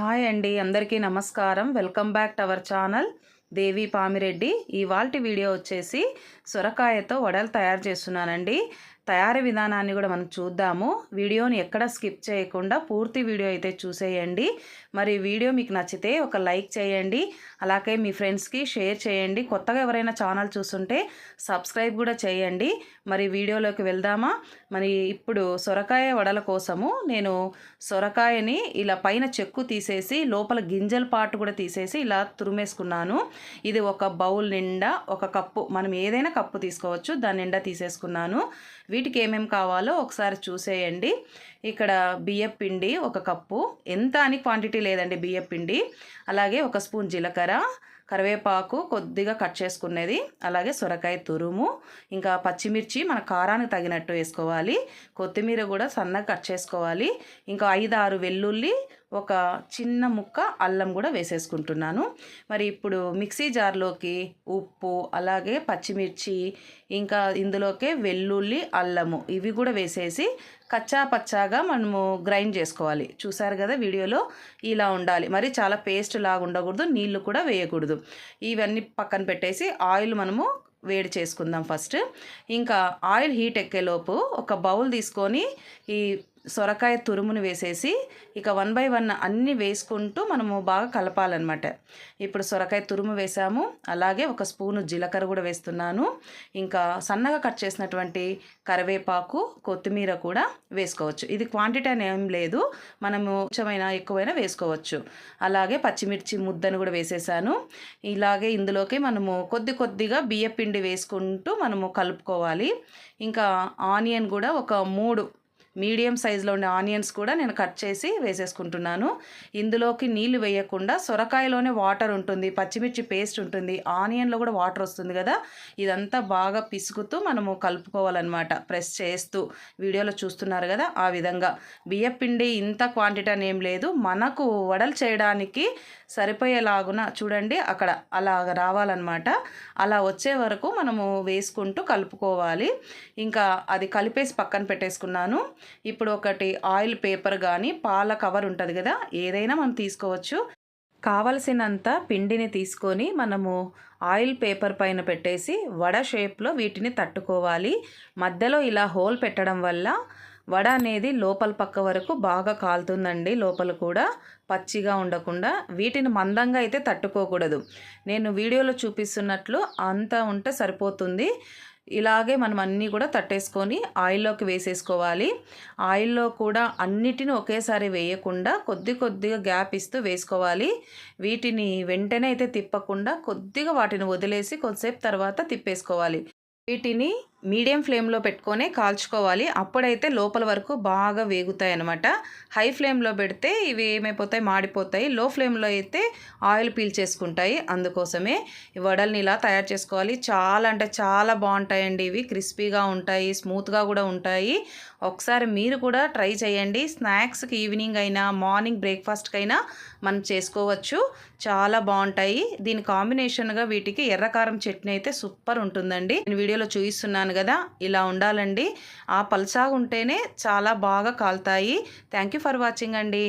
Hi అండి అందరికీ నమస్కారం. Welcome back to our channel. Devi Pamireddy. ఇవాల్టి వీడియో వచ్చేసి సొరకాయతో వడలు తయారు చేస్తున్నానండి. తయారీ విధానాన్ని కూడా మనం చూద్దాము. వీడియోని ఎక్కడ స్కిప్ చేయకుండా పూర్తి వీడియో అయితే చూసేయండి. మరి వీడియో మీకు నచ్చితే ఒక లైక్ చేయండి. అలాగే మీ ఫ్రెండ్స్కి షేర్ చేయండి. కొత్తగా ఎవరైనా ఛానల్ చూస్తుంటే సబ్స్క్రైబ్ కూడా చేయండి. మరి వీడియోలోకి వెళ్దామా? మరి ఇప్పుడు సొరకాయ వడల కోసము నేను సొరకాయని ఇలా పైన చెక్కు తీసేసి లోపల గింజల పాటు కూడా తీసేసి ఇలా తురిమేసుకున్నాను. ఇది ఒక బౌల్ నిండా ఒక కప్పు మనం ఏదైనా కప్పు తీసుకోవచ్చు. దాని నిండా తీసేసుకున్నాను. వీటికి ఏమేమి కావాలో ఒకసారి చూసేయండి. ఇక్కడ బియ్యం పిండి ఒక కప్పు. ఎంత అని క్వాంటిటీ లేదండి బియ్యం పిండి. అలాగే ఒక స్పూన్ జీలకర్ర కరివేపాకు కొద్దిగా కట్ చేసుకునేది అలాగే సొరకాయ తురుము ఇంకా పచ్చిమిర్చి మన కారానికి తగినట్టు వేసుకోవాలి. కొత్తిమీర కూడా సన్నగా కట్ చేసుకోవాలి. ఇంకా ఐదు ఆరు వెల్లుల్లి ఒక చిన్న ముక్క అల్లం కూడా వేసేసుకుంటున్నాను. మరి ఇప్పుడు మిక్సీ జార్లోకి ఉప్పు అలాగే పచ్చిమిర్చి ఇంకా ఇందులోకే వెల్లుల్లి అల్లము ఇవి కూడా వేసేసి కచ్చా పచ్చాగా మనము గ్రైండ్ చేసుకోవాలి. చూసారు కదా వీడియోలో ఇలా ఉండాలి. మరి చాలా పేస్ట్ లాగా ఉండకూడదు నీళ్ళు కూడా వేయకూడదు. ఇవన్నీ పక్కన పెట్టేసి ఆయిల్ మనము వేడి చేసుకుందాం ఫస్ట్. ఇంకా ఆయిల్ హీట్ ఎక్కేలోపు ఒక బౌల్ తీసుకొని ఈ సొరకాయ తురుమును వేసేసి ఇక వన్ బై వన్ అన్నీ వేసుకుంటూ మనము బాగా కలపాలన్నమాట. ఇప్పుడు సొరకాయ తురుము వేసాము. అలాగే ఒక స్పూను జీలకర్ర కూడా వేస్తున్నాను. ఇంకా సన్నగా కట్ చేసినటువంటి కరివేపాకు కొత్తిమీర కూడా వేసుకోవచ్చు. ఇది క్వాంటిటీ అని ఏం లేదు. మనము కొంచెమైనా ఎక్కువైనా వేసుకోవచ్చు. అలాగే పచ్చిమిర్చి ముద్దను కూడా వేసేసాను. ఇలాగే ఇందులోకి మనము కొద్ది కొద్దిగా బియ్యపిండి వేసుకుంటూ మనము కలుపుకోవాలి. ఇంకా ఆనియన్ కూడా ఒక మూడు మీడియం సైజులో ఉండే ఆనియన్స్ కూడా నేను కట్ చేసి వేసేసుకుంటున్నాను. ఇందులోకి నీళ్ళు వేయకుండా సొరకాయలోనే వాటర్ ఉంటుంది పచ్చిమిర్చి పేస్ట్ ఉంటుంది ఆనియన్లో కూడా వాటర్ వస్తుంది కదా. ఇదంతా బాగా పిసుకుతూ మనము కలుపుకోవాలన్నమాట ప్రెస్ చేస్తూ. వీడియోలో చూస్తున్నారు కదా ఆ విధంగా. బియ్యపిండి ఇంత క్వాంటిటీ అని ఏం లేదు. మనకు వడలు చేయడానికి సరిపోయేలాగున చూడండి అక్కడ అలా రావాలన్నమాట. అలా వచ్చే వరకు మనము వేసుకుంటూ కలుపుకోవాలి. ఇంకా అది కలిపేసి పక్కన పెట్టేసుకున్నాను. ఇప్పుడు ఒకటి ఆయిల్ పేపర్ కానీ పాల కవర్ ఉంటుంది కదా ఏదైనా మనం తీసుకోవచ్చు. కావలసినంత పిండిని తీసుకొని మనము ఆయిల్ పేపర్ పైన పెట్టేసి వడ షేప్లో వీటిని తట్టుకోవాలి. మధ్యలో ఇలా హోల్ పెట్టడం వల్ల వడ అనేది లోపల పక్క వరకు బాగా కాలుతుందండి లోపల కూడా పచ్చిగా ఉండకుండా. వీటిని మందంగా అయితే తట్టుకోకూడదు. నేను వీడియోలో చూపిస్తున్నట్లు అంత ఉంటే సరిపోతుంది. ఇలాగే మనం అన్నీ కూడా తట్టేసుకొని ఆయిల్లోకి వేసేసుకోవాలి. ఆయిల్లో కూడా అన్నిటిని ఒకేసారి వేయకుండా కొద్ది కొద్దిగా గ్యాప్ ఇస్తూ వేసుకోవాలి. వీటిని వెంటనే అయితే తిప్పకుండా కొద్దిగా వాటిని వదిలేసి కొద్దిసేపు తర్వాత తిప్పేసుకోవాలి. వీటిని మీడియం ఫ్లేమ్లో పెట్టుకొని కాల్చుకోవాలి. అప్పుడైతే లోపల వరకు బాగా వేగుతాయి అనమాట హై ఫ్లేమ్లో పెడితే ఇవి ఏమైపోతాయి? మాడిపోతాయి. లో ఫ్లేమ్లో అయితే ఆయిల్ పీల్చేసుకుంటాయి అందుకోసమే. ఈ వడల్ని ఇలా తయారు చేసుకోవాలి. చాలా అంటే చాలా బాగుంటాయండి ఇవి. క్రిస్పీగా ఉంటాయి స్మూత్గా కూడా ఉంటాయి. ఒకసారి మీరు కూడా ట్రై చేయండి. స్నాక్స్కి ఈవినింగ్ అయినా మార్నింగ్ బ్రేక్ఫాస్ట్కి అయినా మనం చేసుకోవచ్చు. చాలా బాగుంటాయి. దీని కాంబినేషన్గా వీటికి ఎర్రకారం చట్నీ అయితే సూపర్ ఉంటుందండి. నేను వీడియోలో చూపిస్తున్నాను చెప్పాను కదా ఇలా ఉండాలండి. ఆ పల్సాగా ఉంటేనే చాలా బాగా కాలుతాయి. థ్యాంక్ యూ ఫర్ వాచింగ్ అండి.